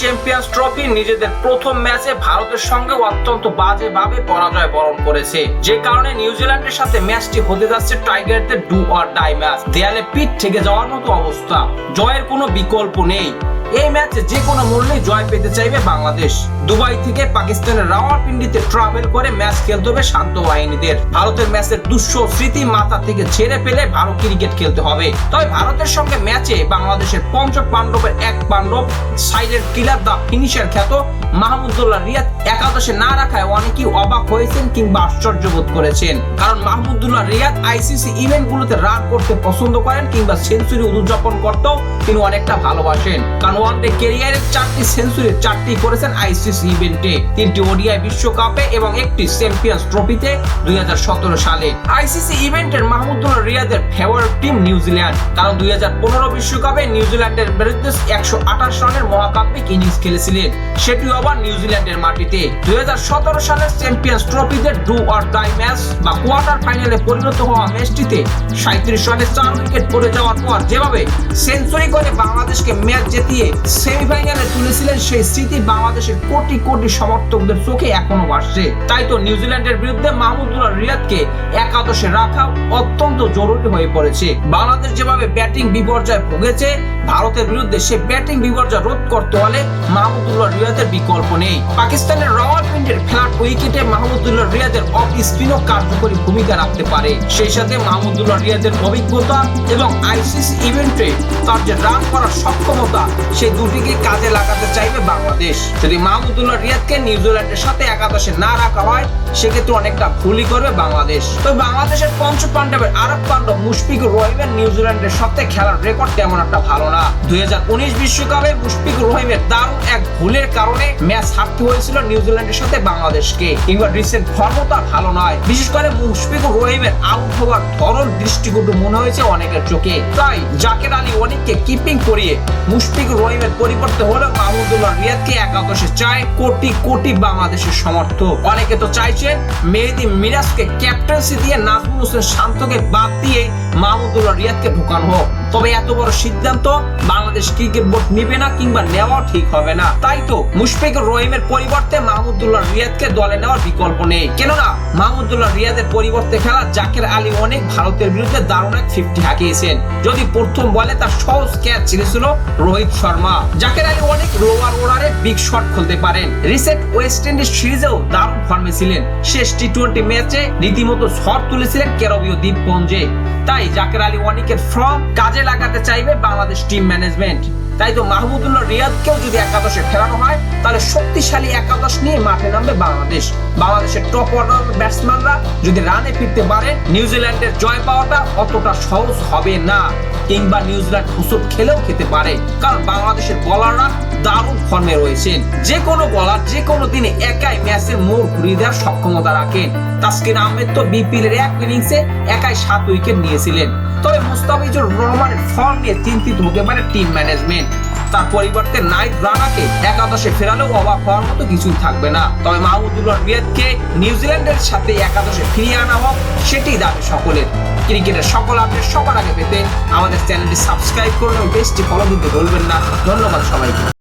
Champions trophy নিজেদের প্রথম ম্যাচে ভারতের সঙ্গে অত্যন্ত বাজে ভাবে পরাজয় বরণ করেছে। যে কারণে নিউজিল্যান্ডের সাথে ম্যাচটি হতে যাচ্ছে টাইগারদের ডু অর ডাই ম্যাচ। দেয়ালে পিঠ থেকে যাওয়ার মতো অবস্থা। জয়ের কোনো বিকল্প নেই। এই ম্যাচে যে কোনো মূল্যে জয় পেতে চাইবে বাংলাদেশ। দুবাই থেকে পাকিস্তানের রাওয়ালপিন্ডিতে ট্রাভেল করে ম্যাচ খেলতে হবে শান্ত বাহিনীদের। ভারতের ম্যাচের দুঃস্ব স্মৃতি মাথা থেকে ছেড়ে ফেলে ভারত ক্রিকেট খেলতে হবে। তবে ভারতের সঙ্গে ম্যাচে বাংলাদেশের পঞ্চ পাণ্ডবের এক পাণ্ডব, সাইলেন্ট কিলার দা ফিনিশার খ্যাত মাহমুদুল্লাহ রিয়াদ একাদশে না রাখায় অনেকেই অবাক হয়েছেন কিংবা আশ্চর্য বোধ করেছেন। কারণ মাহমুদুল্লাহ রিয়াদ আইসিসি ইভেন্টগুলোতে রান করতে পছন্দ করেন কিংবা সেঞ্চুরি উদযাপন করতেও তিনি অনেকটা ভালোবাসেন। কারণ ডে ক্যারিয়ারের চারটি সেঞ্চুরি, চারটি করেছেন আইসিসি ইভেন্টে। তিনটি ওডিআই বিশ্বকাপে এবং একটি চ্যাম্পিয়ন্স ট্রফিতে দুই সালে। আইসিসি ইভেন্টের রিয়াদের ফেভারিট টিম নিউজিল্যান্ড কারণ দুই বিশ্বকাপে নিউজিল্যান্ডের বিরুদ্ধে একশো আঠাশ রানের মহাকাব্যিক ইনিংস খেলেছিলেন। সেটিও আবার নিউজিল্যান্ডের মাটিতে। দুই হাজার সতেরো সালের চ্যাম্পিয়ন্স ট্রফিতে ডু অর ডাই ম্যাচ বা কোয়ার্টার ফাইনালে পরিণত হওয়া ম্যাচটিতে সাঁত্রিশ রানে চার উইকেট পড়ে যাওয়ার পর যেভাবে সেঞ্চুরি করে বাংলাদেশকে ম্যাচ জেতিয়ে সেমিফাইনালে তুলেছিলেন সেই স্মৃতি বাংলাদেশের কোটি কোটি সমর্থকদের চোখে এখনও ভাসছে। তাই তো নিউজিল্যান্ডের বিরুদ্ধে মাহমুদুল্লাহ রিয়াদকে একাদশে রাখা অত্যন্ত জরুরি হয়ে পড়েছে। বাংলাদেশ যেভাবে ব্যাটিং বিপর্যয় ভুগেছে, ভারতের বিরুদ্ধে সে ব্যাটিং বিপর্যয় রোধ করতে হলে মাহমুদুল্লাহ রিয়াদের বিকল্প নেই। পাকিস্তানের রাওয়ালপিন্ডির ফ্ল্যাট উইকেটে মাহমুদুল্লাহ রিয়াদের অফ স্পিনও কার্যকরী ভূমিকা রাখতে পারে। সেই সাথে মাহমুদুল্লাহ রিয়াদের অভিজ্ঞতা এবং আইসিসি ইভেন্টে তার যে রান করার সক্ষমতা সেই দুটিকে কাজে লাগাতে চাইবে বাংলাদেশ। যদি মাহমুদুল্লাহ রিয়াদকে নিউজিল্যান্ডের সাথে একাদশে না রাখা হয়, সেক্ষেত্রে অনেকটা ভুলই করবে বাংলাদেশ। তো বাংলাদেশের পঞ্চ পাণ্ডবের আরব পাণ্ডব মুশফিকুর রহিমের নিউজিল্যান্ডের সাথে খেলার রেকর্ড তেমন একটা ভালো না। দুই বিশ্বকাপে মুশফিকুর রহিমের দারুণ এক ভুলের কারণে ম্যাচ হারতে হয়েছিল নিউজিল্যান্ডের সাথে বাংলাদেশকে। কিংবা রিসেন্ট ফর্মও তার ভালো নয়। বিশেষ করে মুশফিকুর রহিমের আউট হওয়ার ধরন, দৃষ্টিকটু মনে হয়েছে অনেকের চোখে। তাই জাকের আলী অনেককে কিপিং করিয়ে মুশফিকুর রহিমের পরিবর্তে হলো মাহমুদুল্লাহ রিয়াদকে একাদশে চায় কোটি কোটি বাংলাদেশের সমর্থক। অনেকে তো চাইছেন মেহেদি মিরাজকে ক্যাপ্টেন্সি দিয়ে নাজমুল হোসেন শান্তকে বাদ দিয়ে মাহমুদুল্লাহ রিয়াদকে ঢুকানো হোক। তবে এত বড় সিদ্ধান্ত বাংলাদেশ ক্রিকেট বোর্ড নেবে না কিংবা নেওয়াও ঠিক হবে না। তাই তো মুশফিকুর রহিমের পরিবর্তে মাহমুদুল্লাহ রিয়াদকে দলে নেওয়ার বিকল্প নেই। কেননা মাহমুদুল্লাহ রিয়াদের পরিবর্তে খেলা জাকের আলী অনেক ভারতের বিরুদ্ধে দারুণ এক ফিফটি হাঁকিয়েছেন। যদি প্রথম বলে তার সহজ ক্যাচ ছিঁড়েছিল রোহিত শর্মা। জাকের আলী অনেক লোয়ার ওরারে বিগ শট খুলতে পারেন। রিসেন্ট ওয়েস্ট ইন্ডিজ সিরিজেও দারুণ ফর্মে ছিলেন। শেষ টি টোয়েন্টি ম্যাচে রীতিমতো শট তুলেছিলেন কেরবীয় দ্বীপপুঞ্জে তাই জাকের আলী ওয়ানিকের ফর্ম কাজে লাগাতে চাইবে বাংলাদেশ টিম ম্যানেজমেন্ট। তাই তো মাহমুদুল্লাহ রিয়াদকেও যদি একাদশে ফেরানো হয়, তাহলে শক্তিশালী একাদশ নিয়ে মাঠে নামবে বাংলাদেশ। বাংলাদেশের টপ অর্ডার ব্যাটসম্যানরা যদি রানে ফিরতে পারে নিউজিল্যান্ডের জয় পাওয়াটা অতটা সহজ হবে না। কিংবা নিউজিল্যান্ড হুসুট খেলেও খেতে পারে, কারণ বাংলাদেশের বলাররা দারুণ ফর্মে রয়েছেন। যে কোনো বলার যে কোনো দিনে একাই ম্যাচের মোড় ঘুরিয়ে দেওয়ার সক্ষমতা রাখেন। তাসকিন আহমেদ তো বিপিএল এর এক ইনিংসে একাই সাত উইকেট নিয়েছিলেন। তবে মুস্তাফিজুর রহমানের ফর্ম নিয়ে চিন্তিত হতে পারে টিম ম্যানেজমেন্ট তার পরিবর্তে নাইট রানাকে একাদশে ফেরালেও অবাক হওয়ার মতো কিছুই থাকবে না। তবে মাহমুদুল্লাহ রিয়াদকে নিউজিল্যান্ডের সাথে একাদশে ফিরিয়ে আনা হোক সেটি দাবি সকলের। ক্রিকেটের সকল আপডেট সবার আগে পেতে আমাদের চ্যানেলটি সাবস্ক্রাইব করুন এবং পেজটি ফলো দিতে ভুলবেন না। ধন্যবাদ সবাইকে।